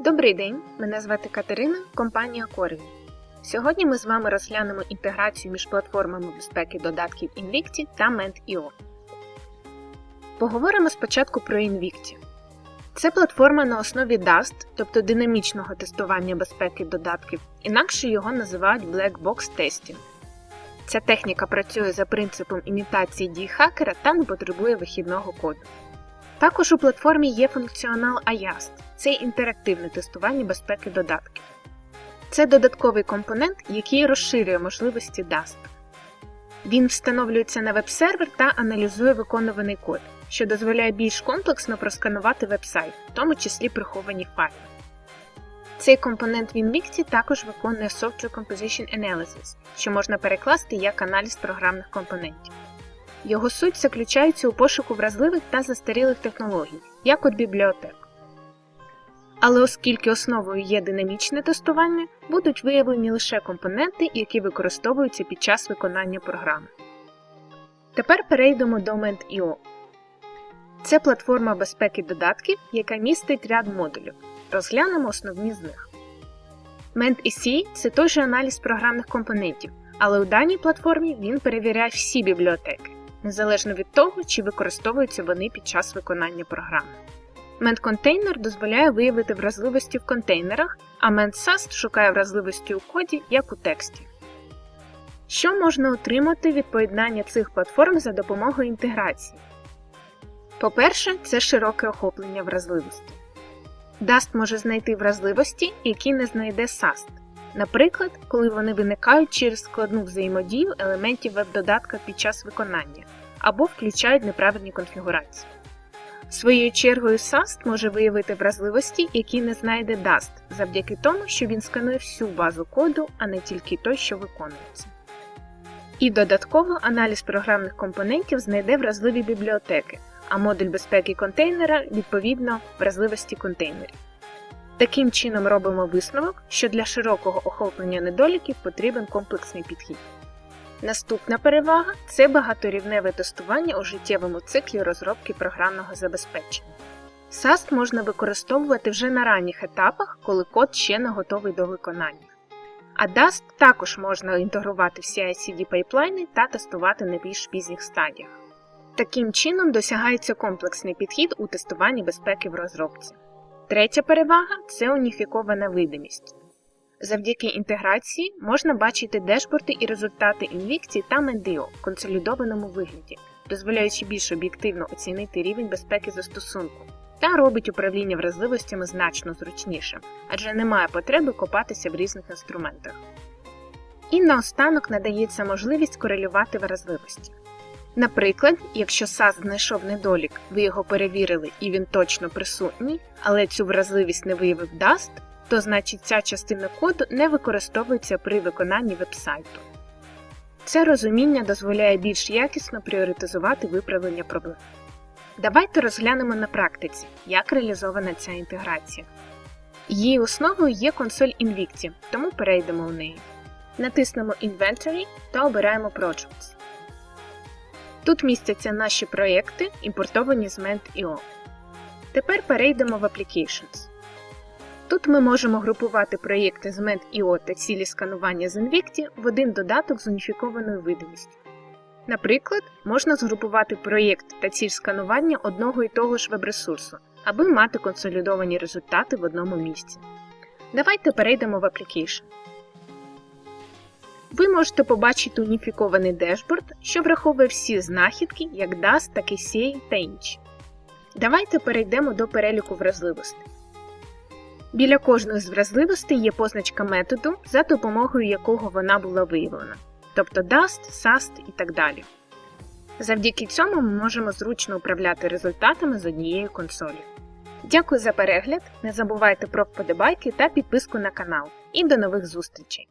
Добрий день, мене звати Катерина, компанія Corvin. Сьогодні ми з вами розглянемо інтеграцію між платформами безпеки додатків Invicti та Ment.io. Поговоримо спочатку про Invicti. Це платформа на основі DAST, тобто динамічного тестування безпеки додатків, інакше його називають Black Box Testing. Ця техніка працює за принципом імітації дій хакера та не потребує вихідного коду. Також у платформі є функціонал IAST це інтерактивне тестування безпеки додатків. Це додатковий компонент, який розширює можливості DAST. Він встановлюється на веб-сервер та аналізує виконуваний код, що дозволяє більш комплексно просканувати веб-сайт, в тому числі приховані файли. Цей компонент в Invicti також виконує Software Composition Analysis, що можна перекласти як аналіз програмних компонентів. Його суть заключається у пошуку вразливих та застарілих технологій, як от бібліотек. Але оскільки основою є динамічне тестування, будуть виявлені лише компоненти, які використовуються під час виконання програми. Тепер перейдемо до Ment.io. Це платформа безпеки додатків, яка містить ряд модулів. Розглянемо основні з них. Ment.EC – це той же аналіз програмних компонентів, але у даній платформі він перевіряє всі бібліотеки, незалежно від того, чи використовуються вони під час виконання програми. Ment-контейнер дозволяє виявити вразливості в контейнерах, а Ment-SAST шукає вразливості у коді, як у тексті. Що можна отримати від поєднання цих платформ за допомогою інтеграції? По-перше, це широке охоплення вразливості. Dast може знайти вразливості, які не знайде SAST. Наприклад, коли вони виникають через складну взаємодію елементів веб-додатка під час виконання або включають неправильні конфігурації. Своєю чергою SAST може виявити вразливості, які не знайде Dast, завдяки тому, що він сканує всю базу коду, а не тільки той, що виконується. І додатково аналіз програмних компонентів знайде вразливі бібліотеки, а модуль безпеки контейнера відповідно вразливості контейнерів. Таким чином робимо висновок, що для широкого охоплення недоліків потрібен комплексний підхід. Наступна перевага це багаторівневе тестування у життєвому циклі розробки програмного забезпечення. SAST можна використовувати вже на ранніх етапах, коли код ще не готовий до виконання. А Dast також можна інтегрувати в CI-CD пайплайни та тестувати на більш пізніх стадіях. Таким чином досягається комплексний підхід у тестуванні безпеки в розробці. Третя перевага це уніфікована видимість. Завдяки інтеграції можна бачити дешборди і результати Invicti та Mendio в консолідованому вигляді, дозволяючи більш об'єктивно оцінити рівень безпеки застосунку, та робить управління вразливостями значно зручнішим, адже немає потреби копатися в різних інструментах. І наостанок надається можливість корелювати вразливості. Наприклад, якщо SAS знайшов недолік, ви його перевірили і він точно присутній, але цю вразливість не виявив Dast, то значить ця частина коду не використовується при виконанні вебсайту. Це розуміння дозволяє більш якісно пріоритизувати виправлення проблем. Давайте розглянемо на практиці, як реалізована ця інтеграція. Її основою є консоль Invicti, тому перейдемо у неї. Натиснемо Inventory та обираємо Projects. Тут містяться наші проєкти, імпортовані з Ment.io. Тепер перейдемо в Applications. Тут ми можемо групувати проєкти з Ment.io та цілі сканування з Invicti в один додаток з уніфікованою видимістю. Наприклад, можна згрупувати проєкт та ціль сканування одного і того ж веб-ресурсу, аби мати консолідовані результати в одному місці. Давайте перейдемо в Application. Ви можете побачити уніфікований дешборд, що враховує всі знахідки, як DAS, так і CA та інші. Давайте перейдемо до переліку вразливостей. Біля кожної з вразливостей є позначка методу, за допомогою якого вона була виявлена, тобто DAST, SAST і так далі. Завдяки цьому ми можемо зручно управляти результатами з однієї консолі. Дякую за перегляд! Не забувайте про вподобайки та підписку на канал. І до нових зустрічей!